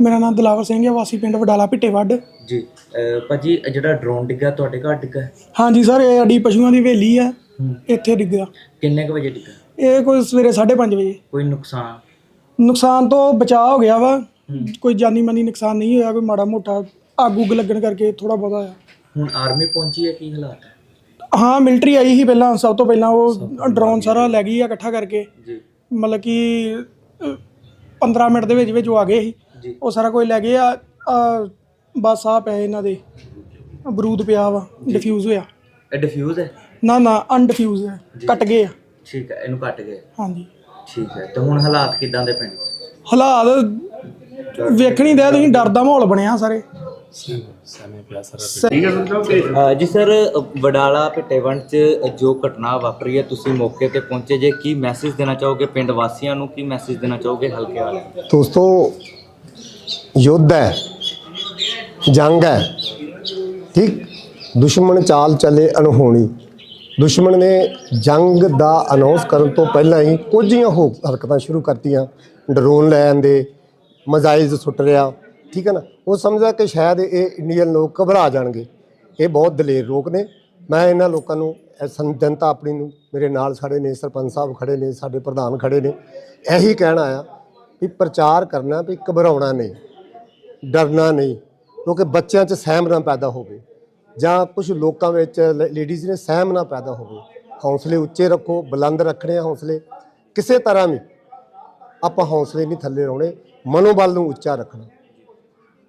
ਮੇਰਾ ਨਾਮ ਦਲਾਵਰ ਸਿੰਘ ਹੈ ਵਾਸੀ ਪਿੰਡ ਵਡਾਲਾ ਭਿੱਟੇਵੱਡ ਜੀ ਅਹ ਭਾਜੀ ਇਹ ਜਿਹੜਾ ਡਰੋਨ ਡਿੱਗਾ ਤੁਹਾਡੇ ਘਰ ਡਿੱਗਾ ਹਾਂਜੀ ਸਰ ਇਹ ਸਾਡੀ ਪਸ਼ੂਆਂ ਦੀ ਹਵੇਲੀ ਹੈ ਹੂੰ। ਇੱਥੇ ਡਿੱਗਿਆ। ਕਿੰਨੇ ਕੁ ਵਜੇ ਡਿੱਗਾ ਇਹ ਕੋਈ ਸਵੇਰੇ 5:30 ਵਜੇ। ਕੋਈ ਨੁਕਸਾਨ? ਨੁਕਸਾਨ ਤੋਂ ਬਚਾਅ ਹੋ ਗਿਆ ਵਾ। ਹੂੰ। ਕੋਈ ਜਾਨੀ ਮਾਨੀ ਨੁਕਸਾਨ ਨਹੀਂ ਹੋਇਆ ਕੋਈ ਮਾੜਾ ਮੋਟਾ ਅੱਗ ਉੱਗ ਲੱਗਣ ਕਰਕੇ ਥੋੜਾ ਬਹੁਤਾ ਹੋਇਆ। ਹੁਣ ਆਰਮੀ ਪਹੁੰਚੀ ਹੈ ਕੀ ਹਾਲਾਤ ਹੈ? ਹਾਂ ਮਿਲਟਰੀ ਆਈ ਸੀ ਪਹਿਲਾਂ ਸਭ ਤੋਂ ਪਹਿਲਾਂ ਉਹ ਡਰੋਨ ਸਾਰਾ ਲੈ ਗਈ ਆ ਇਕੱਠਾ ਕਰਕੇ। ਜੀ। ਮਤਲਬ ਕਿ ਅਹ, 15 ਮਿੰਟ ਦੇ ਵਿੱਚ ਵਿੱਚ ਉਹ ਆ ਗਏ ਸੀ। ਉਹ ਸਾਰਾ ਕੁਝ ਲੈ ਗਏ ਆ ਬਸ ਆ ਪਏ ਇਹਨਾਂ ਦੇ। ਬਰੂਦ ਪਿਆ ਵਾ ਡਿਫਿਊਜ਼ ਹੋਇਆ। ਇਹ ਡਿਫਿਊਜ਼ ਹੈ? ਨਾ ਨਾ ਅਨਡਿਫਿਊਜ਼ ਹੈ ਕੱਟ ਗਏ ਆ। ਠੀਕ ਹੈ ਇਹਨੂੰ ਕੱਟ ਗਏ। ਹਾਂਜੀ। ਠੀਕ ਹੈ ਤੇ ਹੁਣ ਹਾਲਾਤ ਕਿਦਾਂ ਦੇ ਪਿੰਡ ਹਾਲਾਤ ਵੇਖਣੀ ਦੇ ਤੁਸੀਂ ਡਰ ਦਾ ਮਾਹੌਲ ਬਣਿਆ ਸਾਰੇ। ਅਹ ਜੀ ਸਰ ਵਡਾਲਾ ਭਿੱਟੇਵੰਡ ਚ ਜੋ ਘਟਨਾ ਵਾਪਰੀ ਹੈ ਤੁਸੀਂ ਮੌਕੇ ਤੇ ਪਹੁੰਚੇ ਜੇ ਕੀ ਮੈਸੇਜ ਦੇਣਾ ਚਾਹੋਗੇ ਪਿੰਡ ਵਾਸੀਆਂ ਨੂੰ ਕੀ ਮੈਸੇਜ ਦੇਣਾ ਚਾਹੋਗੇ ਹਲਕੇ ਵਾਲੇ ਦੋਸਤੋ ਯੁੱਧ ਹੈ, ਜੰਗ ਹੈ, ਠੀਕ? ਦੁਸ਼ਮਣ ਚਾਲ ਚੱਲੇ ਅਣਹੋਣੀ। ਦੁਸ਼ਮਣ ਨੇ ਜੰਗ ਦਾ ਅਨਾਉਂਸ ਕਰਨ ਤੋਂ ਪਹਿਲਾਂ ਹੀ ਕੁਝ ਹੀ ਹੋ ਹਰਕਤਾਂ ਸ਼ੁਰੂ ਕਰਤੀਆਂ। ਡਰੋਨ ਲੈ ਆਂਦੇ ਮਜ਼ਾਈਲ ਸੁੱਟ ਰਿਆ ਠੀਕ ਹੈ ਨਾ? ਉਹ ਸਮਝਦਾ ਕਿ ਸ਼ਾਇਦ ਇਹ ਇੰਡੀਅਨ ਲੋਕ ਘਬਰਾ ਜਾਣਗੇ। ਇਹ ਬਹੁਤ ਦਲੇਰ ਲੋਕ ਨੇ। ਮੈਂ ਇਹਨਾਂ ਲੋਕਾਂ ਨੂੰ ਸੰ- ਜਨਤਾ ਆਪਣੀ ਨੂੰ, ਮੇਰੇ ਨਾਲ ਖੜੇ ਨੇ, ਸਰਪੰਚ ਸਾਹਿਬ ਖੜੇ ਨੇ, ਸਾਡੇ ਪ੍ਰਧਾਨ ਖੜੇ ਨੇ, ਇਹੀ ਕਹਿਣਾ ਆ ਵੀ ਪ੍ਰਚਾਰ ਕਰਨਾ ਵੀ ਘਬਰਾਉਣਾ ਨਹੀਂ। ਡਰਨਾ ਨਹੀਂ, ਕਿਉਂਕਿ ਬੱਚਿਆਂ 'ਚ ਸਹਿਮ ਨਾ ਪੈਦਾ ਹੋਵੇ ਜਾਂ ਕੁਝ ਲੋਕਾਂ ਵਿੱਚ ਲੇਡੀਜ਼ ਨੇ ਸਹਿਮ ਨਾ ਪੈਦਾ ਹੋਵੇ। ਹੌਸਲੇ ਉੱਚੇ ਰੱਖੋ, ਬੁਲੰਦ ਰੱਖਣੇ ਆ ਹੌਸਲੇ। ਕਿਸੇ ਤਰ੍ਹਾਂ ਵੀ ਆਪਾਂ ਹੌਸਲੇ ਨਹੀਂ ਥੱਲੇ ਲਾਉਣੇ, ਮਨੋਬਲ ਨੂੰ ਉੱਚਾ ਰੱਖਣਾ।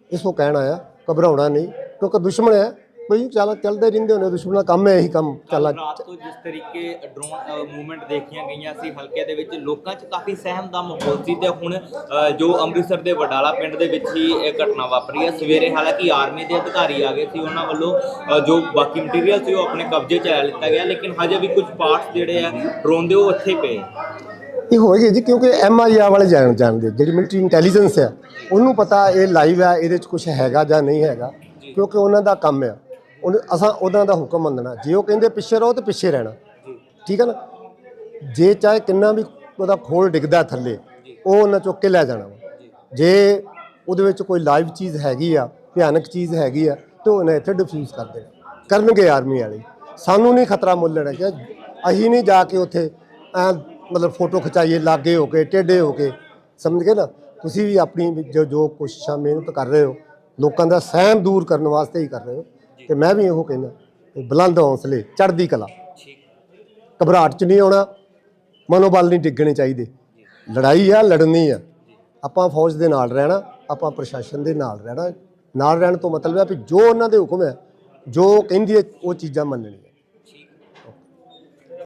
ਇਸ ਨੂੰ ਕਹਿਣਾ ਆ ਘਬਰਾਉਣਾ ਨਹੀਂ, ਕਿਉਂਕਿ ਦੁਸ਼ਮਣ ਹੈ। ਕੋਈ ਚੱਲ ਚੱਲਦੇ ਰਹਿੰਦੇ ਹੋਣੇ ਦੁਸ਼ਮਣ ਦਾ ਕੰਮ ਹੈ ਇਹੀ ਕੰਮ ਚੱਲ ਰਾਤ ਤੋਂ ਜਿਸ ਤਰੀਕੇ ਡਰੋਨ ਮੂਵਮੈਂਟ ਦੇਖੀਆਂ ਗਈਆਂ ਸੀ ਹਲਕੇ ਦੇ ਵਿੱਚ ਲੋਕਾਂ 'ਚ ਕਾਫੀ ਸਹਿਮ ਦਾ ਮਾਹੌਲ ਸੀ ਤੇ ਹੁਣ ਅ, ਜੋ ਅੰਮ੍ਰਿਤਸਰ ਦੇ ਵਡਾਲਾ ਪਿੰਡ ਦੇ ਵਿੱਚ ਹੀ ਇਹ ਘਟਨਾ ਵਾਪਰੀ ਹੈ। ਸਵੇਰੇ ਹਾਲਾਂਕਿ ਆਰਮੀ ਦੇ ਅਧਿਕਾਰੀ ਆ ਗਏ ਸੀ ਉਹਨਾਂ ਵੱਲੋਂ ਅ, ਜੋ ਬਾਕੀ ਮਟੀਰੀਅਲ ਸੀ ਉਹ ਆਪਣੇ ਕਬਜ਼ੇ 'ਚ ਲੈ ਲਿੱਤਾ ਗਿਆ ਲੇਕਿਨ ਹਜੇ ਵੀ ਕੁਝ ਪਾਰਟਸ ਜਿਹੜੇ ਆ ਡਰੋਨ ਦੇ ਉਹ ਇੱਥੇ ਹੀ ਪਏ। ਇਹ ਹੋਏਗੀ ਜੀ ਕਿਉਂਕਿ ਐਮਆਈਆ ਵਾਲੇ ਜਾਣ ਜਾਣਦੇ ਜਿਹੜੀ ਮਿਲਟਰੀ ਇੰਟੈਲੀਜੈਂਸ ਆ ਉਹਨੂੰ ਪਤਾ ਇਹ ਲਾਈਵ ਆ ਇਹਦੇ 'ਚ ਕੁਝ ਹੈਗਾ ਜਾਂ ਨਹੀਂ ਹੈਗਾ ਕਿਉਂਕਿ ਉਹਨਾਂ ਦਾ ਕੰਮ ਆ। ਉਹਨੂੰ ਅਸਾਂ ਉਹਨਾਂ ਦਾ ਹੁਕਮ ਮੰਨਣਾ। ਜੇ ਉਹ ਕਹਿੰਦੇ ਪਿੱਛੇ ਰਹੋ ਤੇ ਪਿੱਛੇ ਰਹਿਣਾ। ਠੀਕ ਹੈ ਨਾ? ਜੇ ਚਾਹੇ ਕਿੰਨਾ ਵੀ ਉਹਦਾ ਖੋਲ ਡਿੱਗਦਾ ਥੱਲੇ, ਉਹ ਉਹਨਾਂ ਚੁੱਕ ਕੇ ਲੈ ਜਾਣਾ। ਵਾ। ਜੇ ਉਹਦੇ ਵਿੱਚ ਕੋਈ ਲਾਈਵ ਚੀਜ਼ ਹੈਗੀ ਆ, ਭਿਆਨਕ ਚੀਜ਼ ਹੈਗੀ ਆ, ਤੇ ਉਹਨੇ ਇੱਥੇ ਡਿਫਿਊਜ਼ ਕਰ ਦੇਣਾ। ਕਰਨਗੇ ਆਰਮੀ ਵਾਲੇ। ਸਾਨੂੰ ਨਹੀਂ ਖਤਰਾ ਮੁੱਲ ਲੈਣਾ ਕਿ ਅਸੀਂ ਨਹੀਂ ਜਾ ਕੇ ਉੱਥੇ ਐਂ ਮਤਲਬ ਫੋਟੋ ਖਿਚਾਈਏ, ਲਾਗੇ ਹੋ ਕੇ, ਟੇਢੇ ਹੋ ਕੇ। ਸਮਝ ਗਏ ਨਾ? ਤੁਸੀਂ ਵੀ ਆਪਣੀ ਜੋ ਜੋ ਕੋਸ਼ਿਸ਼ਾਂ, ਮਿਹਨਤ ਕਰ ਰਹੇ ਹੋ, ਲੋਕਾਂ ਦਾ ਸਹਿਮ ਦੂਰ ਕਰਨ ਵਾਸਤੇ ਹੀ ਕਰ ਰਹੇ ਹੋ। ਤੇ ਮੈਂ ਵੀ ਇਹੋ ਕਹਿੰਦਾ ਕਿ ਬੁਲੰਦ ਹੌਸਲੇ, ਚੜ੍ਹਦੀ ਕਲਾ। ਘਬਰਾਹਟ ਚ ਨਹੀਂ ਆਉਣਾ ਮਨੋਬਲ ਨਹੀਂ ਡਿੱਗਣੇ ਚਾਹੀਦੇ। ਲੜਾਈ ਆ, ਲੜਨੀ ਆ। ਆਪਾਂ ਫੌਜ ਦੇ ਨਾਲ ਰਹਿਣਾ, ਆਪਾਂ ਪ੍ਰਸ਼ਾਸਨ ਦੇ ਨਾਲ ਰਹਿਣਾ। ਨਾਲ ਰਹਿਣ ਤੋਂ ਮਤਲਬ ਹੈ ਵੀ ਜੋ ਉਹਨਾਂ ਦੇ ਹੁਕਮ ਹੈ ਜੋ ਕਹਿੰਦੀ ਹੈ ਉਹ ਚੀਜ਼ਾਂ ਮੰਨਣੀਆਂ।